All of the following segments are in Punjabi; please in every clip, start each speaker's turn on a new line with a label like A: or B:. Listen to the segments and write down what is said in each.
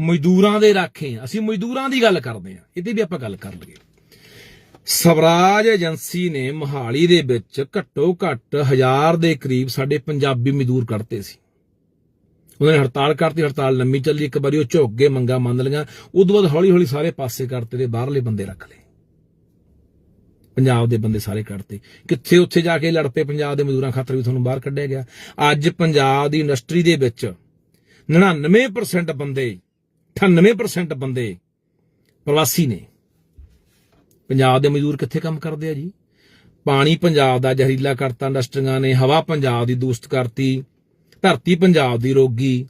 A: ਮਜ਼ਦੂਰਾਂ ਦੇ ਰਾਖੇ ਆ ਅਸੀਂ ਮਜ਼ਦੂਰਾਂ ਦੀ ਗੱਲ ਕਰਦੇ ਆ ਇਹਦੀ ਵੀ ਆਪਾਂ ਗੱਲ ਕਰ ਲਈਏ। ਸਵਰਾਜ ਏਜੰਸੀ ਨੇ ਮੋਹਾਲੀ ਦੇ ਵਿੱਚ ਘੱਟੋ ਘੱਟ ਹਜ਼ਾਰ ਦੇ ਕਰੀਬ ਸਾਡੇ ਪੰਜਾਬੀ ਮਜ਼ਦੂਰ ਕੱਢਤੇ ਸੀ। ਉਹਨਾਂ ਨੇ ਹੜਤਾਲ ਕਰਤੀ, ਹੜਤਾਲ ਲੰਮੀ ਚੱਲੀ। ਇੱਕ ਵਾਰੀ ਉਹ ਝੁੱਕ ਗਏ, ਮੰਗਾ ਮੰਨ ਲਈਆਂ। ਉਦੋਂ ਬਾਅਦ ਹੌਲੀ ਹੌਲੀ ਸਾਰੇ ਪਾਸੇ ਕਰਤੇ ਤੇ ਬਾਹਰਲੇ ਬੰਦੇ ਰੱਖ ਲਏ। ਪੰਜਾਬ ਦੇ ਬੰਦੇ ਸਾਰੇ ਕੱਢਤੇ। ਕਿੱਥੇ ਉੱਥੇ ਜਾ ਕੇ ਲੜ ਪਏ ਪੰਜਾਬ ਦੇ ਮਜ਼ਦੂਰਾਂ ਖਾਤਰ ਵੀ ਤੁਹਾਨੂੰ ਬਾਹਰ ਕੱਢਿਆ ਗਿਆ। ਅੱਜ ਪੰਜਾਬ ਦੀ ਇੰਡਸਟਰੀ ਦੇ ਵਿੱਚ 99% ਬੰਦੇ 98% ਬੰਦੇ ਪ੍ਰਵਾਸੀ ਨੇ। ਪੰਜਾਬ ਦੇ ਮਜ਼ਦੂਰ ਕਿੱਥੇ ਕੰਮ ਕਰਦੇ ਆ ਜੀ? ਪਾਣੀ ਪੰਜਾਬ ਦਾ ਜ਼ਹਿਰੀਲਾ ਕਰਤਾ, ਇੰਡਸਟਰੀਆਂ ਨੇ ਹਵਾ ਪੰਜਾਬ ਦੀ ਦੂਸ਼ਿਤ ਕਰਤੀ, ਧਰਤੀ ਪੰਜਾਬ ਦੀ ਰੋਗੀ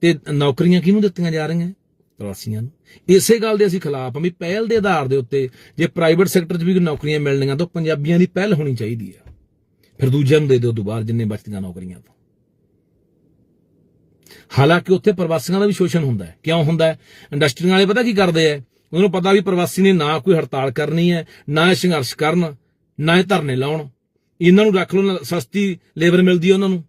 A: ਤੇ ਨੌਕਰੀਆਂ ਕਿਹਨੂੰ ਦਿੱਤੀਆਂ ਜਾ ਰਹੀਆਂ? ਪ੍ਰਵਾਸੀਆਂ ਨੂੰ। ਇਸੇ ਗੱਲ ਦੇ ਅਸੀਂ ਖਿਲਾਫ ਹਾਂ ਵੀ ਪਹਿਲ ਦੇ ਆਧਾਰ ਦੇ ਉੱਤੇ ਜੇ ਪ੍ਰਾਈਵੇਟ ਸੈਕਟਰ 'ਚ ਵੀ ਨੌਕਰੀਆਂ ਮਿਲਣੀਆਂ ਤਾਂ ਪੰਜਾਬੀਆਂ ਦੀ ਪਹਿਲ ਹੋਣੀ ਚਾਹੀਦੀ ਆ। ਫਿਰ ਦੂਜਿਆਂ ਨੂੰ ਦੇ ਦਿਓ ਦੁਬਾਰ ਜਿੰਨੇ ਬਚਦੀਆਂ ਨੌਕਰੀਆਂ ਤੋਂ। ਹਾਲਾਂਕਿ ਉੱਥੇ ਪ੍ਰਵਾਸੀਆਂ ਦਾ ਵੀ ਸ਼ੋਸ਼ਣ ਹੁੰਦਾ ਹੈ। ਕਿਉਂ ਹੁੰਦਾ ਹੈ? ਇੰਡਸਟਰੀਆਂ ਵਾਲੇ ਪਤਾ ਕੀ ਕਰਦੇ ਆ ਉਹਨਾਂ ਨੂੰ ਪਤਾ ਵੀ ਪ੍ਰਵਾਸੀ ਨੇ ਨਾ ਕੋਈ ਹੜਤਾਲ ਕਰਨੀ ਹੈ, ਨਾ ਇਹ ਸੰਘਰਸ਼ ਕਰਨ, ਨਾ ਇਹ ਧਰਨੇ ਲਾਉਣ। ਇਹਨਾਂ ਨੂੰ ਰੱਖ ਲਓ ਸਸਤੀ ਲੇਬਰ ਮਿਲਦੀ ਹੈ ਉਹਨਾਂ ਨੂੰ।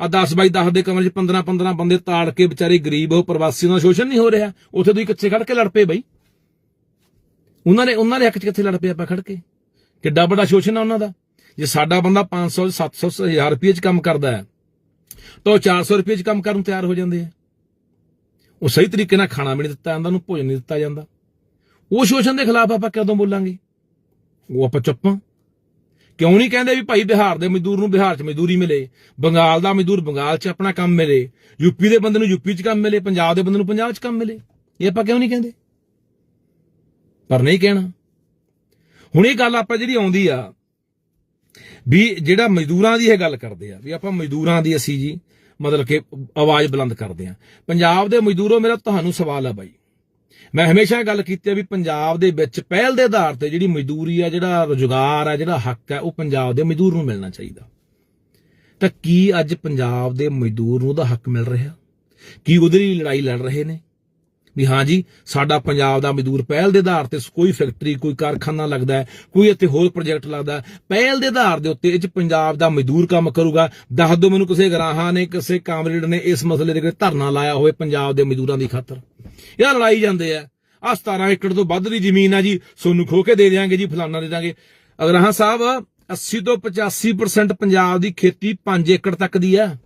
A: ਆ 10 ਬਾਈ 10 ਦੇ ਕਮਰੇ 'ਚ 15 15 ਬੰਦੇ ਤਾੜ ਕੇ ਵਿਚਾਰੇ ਗਰੀਬ, ਉਹ ਪ੍ਰਵਾਸੀ ਦਾ ਸ਼ੋਸ਼ਣ ਨਹੀਂ ਹੋ ਰਿਹਾ। ਉੱਥੇ ਤੁਸੀਂ ਕਿੱਥੇ ਖੜ ਕੇ ਲੜ ਪਏ ਬਈ। ਉਹਨਾਂ ਨੇ, ਉਹਨਾਂ ਦੇ ਹੱਕ 'ਚ ਕਿੱਥੇ ਲੜ ਪਏ ਆਪਾਂ ਖੜ ਕੇ? ਕਿੱਡਾ ਵੱਡਾ ਸ਼ੋਸ਼ਣ ਆ ਉਹਨਾਂ ਦਾ। ਜੇ ਸਾਡਾ ਬੰਦਾ 500 700 1000 ਰੁਪਏ 'ਚ ਕੰਮ ਕਰਦਾ ਹੈ ਤਾਂ ਉਹ 400 ਰੁਪਏ 'ਚ ਕੰਮ ਕਰਨ ਤਿਆਰ ਹੋ ਜਾਂਦੇ ਆ। ਉਹ ਸਹੀ ਤਰੀਕੇ ਨਾਲ ਖਾਣਾ ਵੀ ਨਹੀਂ ਦਿੱਤਾ ਜਾਂਦਾ ਉਹਨੂੰ ਭੋਜਨ ਨਹੀਂ ਦਿੱਤਾ ਜਾਂਦਾ। ਉਹ ਸ਼ੋਸ਼ਣ ਦੇ ਖਿਲਾਫ ਆਪਾਂ ਕਦੋਂ ਬੋਲਾਂਗੇ? ਉਹ ਆਪਾਂ ਚੁੱਪਾਂ ਕਿਉਂ ਨਹੀਂ ਕਹਿੰਦੇ ਵੀ ਭਾਈ ਬਿਹਾਰ ਦੇ ਮਜ਼ਦੂਰ ਨੂੰ ਬਿਹਾਰ 'ਚ ਮਜ਼ਦੂਰੀ ਮਿਲੇ, ਬੰਗਾਲ ਦਾ ਮਜ਼ਦੂਰ ਬੰਗਾਲ 'ਚ ਆਪਣਾ ਕੰਮ ਮਿਲੇ ਯੂਪੀ ਦੇ ਬੰਦੇ ਨੂੰ ਯੂਪੀ 'ਚ ਕੰਮ ਮਿਲੇ, ਪੰਜਾਬ ਦੇ ਬੰਦੇ ਨੂੰ ਪੰਜਾਬ 'ਚ ਕੰਮ ਮਿਲੇ। ਇਹ ਆਪਾਂ ਕਿਉਂ ਨਹੀਂ ਕਹਿੰਦੇ? ਪਰ ਨਹੀਂ ਕਹਿਣਾ। ਹੁਣ ਇਹ ਗੱਲ ਆਪਾਂ ਜਿਹੜੀ ਆਉਂਦੀ ਆ ਵੀ ਜਿਹੜਾ ਮਜ਼ਦੂਰਾਂ ਦੀ ਇਹ ਗੱਲ ਕਰਦੇ ਆ, ਵੀ ਆਪਾਂ ਮਜ਼ਦੂਰਾਂ ਦੀ ਅਸੀਂ ਜੀ ਮਤਲਬ ਕਿ ਆਵਾਜ਼ ਬੁਲੰਦ ਕਰਦੇ ਆ। ਪੰਜਾਬ ਦੇ ਮਜ਼ਦੂਰੋ, ਮੇਰਾ ਤੁਹਾਨੂੰ ਸਵਾਲ ਆ ਬਾਈ। ਮੈਂ ਹਮੇਸ਼ਾ ਗੱਲ ਕੀਤੀ ਆ ਵੀ ਪੰਜਾਬ ਦੇ ਵਿੱਚ ਪਹਿਲ ਦੇ ਆਧਾਰ ਤੇ ਜਿਹੜੀ ਮਜ਼ਦੂਰੀ ਆ, ਜਿਹੜਾ ਰੁਜ਼ਗਾਰ ਆ, ਜਿਹੜਾ ਹੱਕ ਆ, ਉਹ ਪੰਜਾਬ ਦੇ ਮਜ਼ਦੂਰ ਨੂੰ ਮਿਲਣਾ ਚਾਹੀਦਾ। ਤਾਂ ਕੀ ਅੱਜ ਪੰਜਾਬ ਦੇ ਮਜ਼ਦੂਰ ਨੂੰ ਉਹਦਾ ਹੱਕ ਮਿਲ ਰਿਹਾ? ਕੀ ਉਹਦੇ ਲਈ ਲੜਾਈ ਲੜ ਰਹੇ ਨੇ? ਵੀ ਹਾਂ ਜੀ, ਸਾਡਾ ਪੰਜਾਬ ਦਾ ਮਜ਼ਦੂਰ ਪਹਿਲ ਦੇ ਆਧਾਰ ਤੇ ਕੋਈ ਫੈਕਟਰੀ, ਕੋਈ ਕਾਰਖਾਨਾ ਲੱਗਦਾ ਹੈ, ਕੋਈ ਇੱਥੇ ਹੋਰ ਪ੍ਰੋਜੈਕਟ ਲੱਗਦਾ ਪਹਿਲ ਦੇ ਆਧਾਰ ਦੇ ਉੱਤੇ ਇਹ 'ਚ ਪੰਜਾਬ ਦਾ ਮਜ਼ਦੂਰ ਕੰਮ ਕਰੂਗਾ। ਦੱਸ ਦਿਓ ਮੈਨੂੰ ਕਿਸੇ ਗਰਾਹਾਂ ਨੇ, ਕਿਸੇ ਕਾਮਰੇਡ ਨੇ ਇਸ ਮਸਲੇ ਦੇ ਉੱਤੇ ਧਰਨਾ ਲਾਇਆ ਹੋਵੇ ਪੰਜਾਬ ਦੇ ਮਜ਼ਦੂਰਾਂ ਦੀ ਖਾਤਰ। ਇਹ ਲੜਾਈ ਜਾਂਦੇ ਆ। ਆ 17 ਏਕੜ ਤੋਂ ਵੱਧ ਦੀ ਜ਼ਮੀਨ ਆ ਜੀ, ਸੋਨੂੰ ਖੋ ਕੇ ਦੇ ਦਿਆਂਗੇ ਜੀ, ਫਲਾਨਾ ਦੇ ਦਾਂਗੇ ਅਗਰਾਹਾਂ ਸਾਹਿਬ 80 ਤੋਂ 85% ਪੰਜਾਬ ਦੀ ਖੇਤੀ 5 ਏਕੜ ਤੱਕ ਦੀ ਆ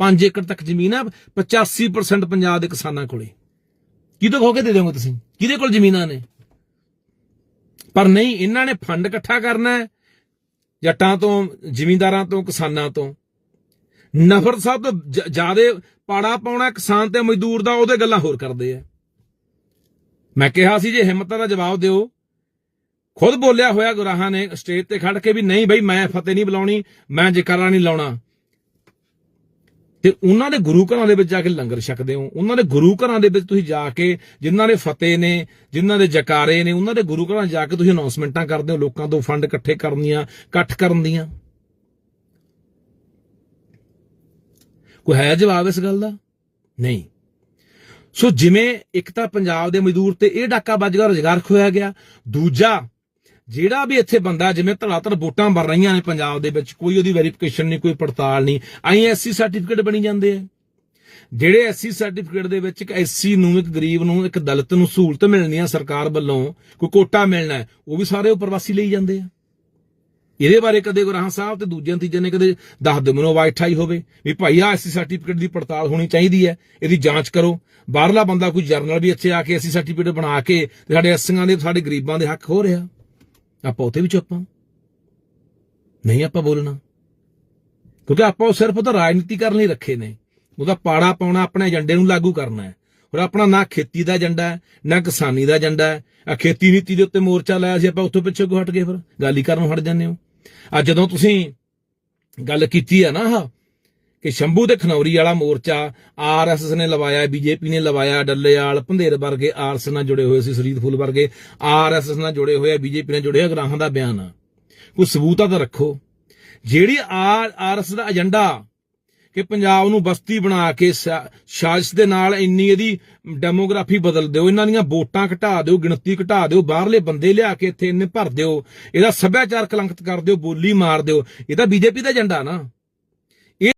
A: 5 ਏਕੜ ਤੱਕ ਜ਼ਮੀਨ ਆ 85% ਪੰਜਾਬ ਦੇ ਕਿਸਾਨਾਂ ਕੋਲੇ। ਕਿਹਦੇ ਖੋ ਕੇ ਦੇ ਦਿਓਗੇ ਤੁਸੀਂ? ਕਿਹਦੇ ਕੋਲ ਜ਼ਮੀਨਾਂ ਨੇ? ਪਰ ਨਹੀਂ, ਇਹਨਾਂ ਨੇ ਫੰਡ ਇਕੱਠਾ ਕਰਨਾ ਹੈ ਜੱਟਾਂ ਤੋਂ, ਜ਼ਿਮੀਂਦਾਰਾਂ ਤੋਂ, ਕਿਸਾਨਾਂ ਤੋਂ। ਨਫ਼ਰਤ ਸਭ ਤੋਂ ਜ਼ਿਆਦਾ ਪਾੜਾ ਪਾਉਣਾ ਕਿਸਾਨ ਤੇ ਮਜ਼ਦੂਰ ਦਾ, ਉਹਦੇ ਗੱਲਾਂ ਹੋਰ ਕਰਦੇ ਆ। ਮੈਂ ਕਿਹਾ ਸੀ ਜੇ ਹਿੰਮਤਾਂ ਦਾ ਜਵਾਬ ਦਿਓ। ਖੁਦ ਬੋਲਿਆ ਹੋਇਆ ਗੁਰਾਹਾਂ ਨੇ ਸਟੇਜ ਤੇ ਖੜ ਕੇ ਵੀ ਨਹੀਂ ਬਈ, ਮੈਂ ਫਤਿਹ ਨਹੀਂ ਬੁਲਾਉਣੀ, ਮੈਂ ਜਕਾਰਾ ਨਹੀਂ ਲਾਉਣਾ। ਤੇ ਉਹਨਾਂ ਦੇ ਗੁਰੂ ਘਰਾਂ ਦੇ ਵਿੱਚ ਜਾ ਕੇ ਲੰਗਰ ਛਕਦੇ ਹੋ। ਉਹਨਾਂ ਦੇ ਗੁਰੂ ਘਰਾਂ ਦੇ ਵਿੱਚ ਤੁਸੀਂ ਜਾ ਕੇ, ਜਿਨ੍ਹਾਂ ਦੇ ਫਤਿਹ ਨੇ, ਜਿਨ੍ਹਾਂ ਦੇ ਜਕਾਰੇ ਨੇ, ਉਹਨਾਂ ਦੇ ਗੁਰੂ ਘਰਾਂ ਜਾ ਕੇ ਤੁਸੀਂ ਅਨਾਉਂਸਮੈਂਟਾਂ ਕਰਦੇ ਹੋ, ਲੋਕਾਂ ਤੋਂ ਫੰਡ ਇਕੱਠੇ ਕਰਨ ਦੀਆਂ ਇਕੱਠ ਕਰਨ ਦੀਆਂ ਕੋਈ ਹੈ ਜਵਾਬ ਇਸ ਗੱਲ ਦਾ? ਨਹੀਂ। ਸੋ ਜਿਵੇਂ ਇੱਕ ਤਾਂ ਪੰਜਾਬ ਦੇ ਮਜ਼ਦੂਰ ਤੇ ਇਹ ਡਾਕਾ ਵੱਜ ਗਿਆ, ਰੁਜ਼ਗਾਰ ਖੋਇਆ ਗਿਆ। ਦੂਜਾ ਜਿਹੜਾ ਵੀ ਇੱਥੇ ਬੰਦਾ ਜਿਵੇਂ ਧੜਾਧੜ ਵੋਟਾਂ ਬਣ ਰਹੀਆਂ ਨੇ ਪੰਜਾਬ ਦੇ ਵਿੱਚ, ਕੋਈ ਉਹਦੀ ਵੈਰੀਫਿਕੇਸ਼ਨ ਨਹੀਂ, ਕੋਈ ਪੜਤਾਲ ਨਹੀਂ ਆਈਐਸਸੀ ਸਰਟੀਫਿਕੇਟ ਬਣੀ ਜਾਂਦੇ ਆ। ਜਿਹੜੇ ਐਸਸੀ ਸਰਟੀਫਿਕੇਟ ਦੇ ਵਿੱਚ ਇੱਕ ਐਸਸੀ ਨੂੰ, ਇੱਕ ਗਰੀਬ ਨੂੰ, ਇੱਕ ਦਲਿਤ ਨੂੰ ਸਹੂਲਤ ਮਿਲਣੀ ਆ ਸਰਕਾਰ ਵੱਲੋਂ, ਕੋਈ ਕੋਟਾ ਮਿਲਣਾ ਉਹ ਵੀ ਸਾਰੇ ਉਹ ਪ੍ਰਵਾਸੀ ਲਈ ਜਾਂਦੇ ਆ। ਇਹਦੇ ਬਾਰੇ ਕਦੇ ਗੁਰਾਹਾਂ ਸਾਹਿਬ ਤੇ ਦੂਜੇ ਨਤੀਜੇ ਨੇ ਕਦੇ ਦੱਸ ਦਿਓ, ਮੈਨੂੰ ਆਵਾਜ਼ ਠਾਈ ਹੋਵੇ ਵੀ ਭਾਈ ਆ ਐਸਸੀ ਸਰਟੀਫਿਕੇਟ ਦੀ ਪੜਤਾਲ ਹੋਣੀ ਚਾਹੀਦੀ ਹੈ, ਇਹਦੀ ਜਾਂਚ ਕਰੋ। ਬਾਹਰਲਾ ਬੰਦਾ ਕੋਈ ਜਰਨਲ ਵੀ ਇੱਥੇ ਆ ਕੇ ਐਸਸੀ ਸਰਟੀਫਿਕੇਟ ਬਣਾ ਕੇ ਸਾਡੇ ਐਸੀਆਂ ਦੇ, ਸਾਡੇ ਗਰੀਬਾਂ ਦੇ ਹੱਕ ਹੋ ਰਿਹਾ। ਆਪਾਂ ਉੱਥੇ ਵੀ ਚੁੱਪ ਨਹੀਂ ਆਪਾਂ ਬੋਲਣਾ ਕਿਉਂਕਿ ਆਪਾਂ ਉਹ ਸਿਰਫ ਉਹਦਾ ਰਾਜਨੀਤੀ ਕਰਨ ਲਈ ਰੱਖੇ ਨੇ ਉਹਦਾ ਪਾੜਾ ਪਾਉਣਾ ਆਪਣੇ ਏਜੰਡੇ ਨੂੰ ਲਾਗੂ ਕਰਨਾ ਹੈ ਔਰ ਆਪਣਾ ਨਾ ਖੇਤੀ ਦਾ ਏਜੰਡਾ ਹੈ ਨਾ ਕਿਸਾਨੀ ਦਾ ਏਜੰਡਾ ਹੈ ਆ ਖੇਤੀ ਨੀਤੀ ਦੇ ਉੱਤੇ ਮੋਰਚਾ ਲਾਇਆ ਸੀ ਆਪਾਂ ਉੱਥੋਂ ਪਿੱਛੇ ਕਿਉਂ ਹਟ ਗਏ ਫਿਰ ਗਾਲੀ ਕਰਨ ਹਟ ਜਾਂਦੇ ਹੋ ਅੱਜ ਜਦੋਂ ਤੁਸੀਂ ਗੱਲ ਕੀਤੀ ਹੈ ਨਾ ਆਹ ਕਿ ਸ਼ੰਭੂ ਤੇ ਖਨੌਰੀ ਵਾਲਾ ਮੋਰਚਾ ਆਰਐਸਐਸ ਨੇ ਲਵਾਇਆ, ਬੀਜੇਪੀ ਨੇ ਲਵਾਇਆ ਡੱਲੇਵਾਲ ਭੰਦੇਰ ਵਰਗੇ ਆਰਐਸ ਨਾਲ ਜੁੜੇ ਹੋਏ ਸੀ, ਸਰੀਦ ਫੁੱਲ ਵਰਗੇ ਆਰਐਸਐਸ ਨਾਲ ਜੁੜੇ ਹੋਏ ਆ, ਬੀਜੇਪੀ ਨਾਲ ਜੁੜੇ ਹੋਏ ਗ੍ਰਾਹਾਂ ਦਾ ਬਿਆਨ। ਆ ਕੋਈ ਸਬੂਤਾਂ ਤਾਂ ਰੱਖੋ। ਜਿਹੜੀ ਆਰ ਆਰਐਸ ਦਾ ਏਜੰਡਾ ਕਿ ਪੰਜਾਬ ਨੂੰ ਬਸਤੀ ਬਣਾ ਕੇ ਸਾ- ਸਾਜ਼ਿਸ਼ ਦੇ ਨਾਲ ਇੰਨੀ ਇਹਦੀ ਡੈਮੋਗ੍ਰਾਫੀ ਬਦਲ ਦਿਓ, ਇਹਨਾਂ ਦੀਆਂ ਵੋਟਾਂ ਘਟਾ ਦਿਓ, ਗਿਣਤੀ ਘਟਾ ਦਿਓ, ਬਾਹਰਲੇ ਬੰਦੇ ਲਿਆ ਕੇ ਇੱਥੇ ਇੰਨੇ ਭਰ ਦਿਓ, ਇਹਦਾ ਸੱਭਿਆਚਾਰ ਕਲੰਕਿਤ ਕਰ ਦਿਓ, ਬੋਲੀ ਮਾਰ ਦਿਓ, ਇਹ ਤਾਂ ਬੀਜੇਪੀ ਦਾ ਏਜੰਡਾ ਨਾ।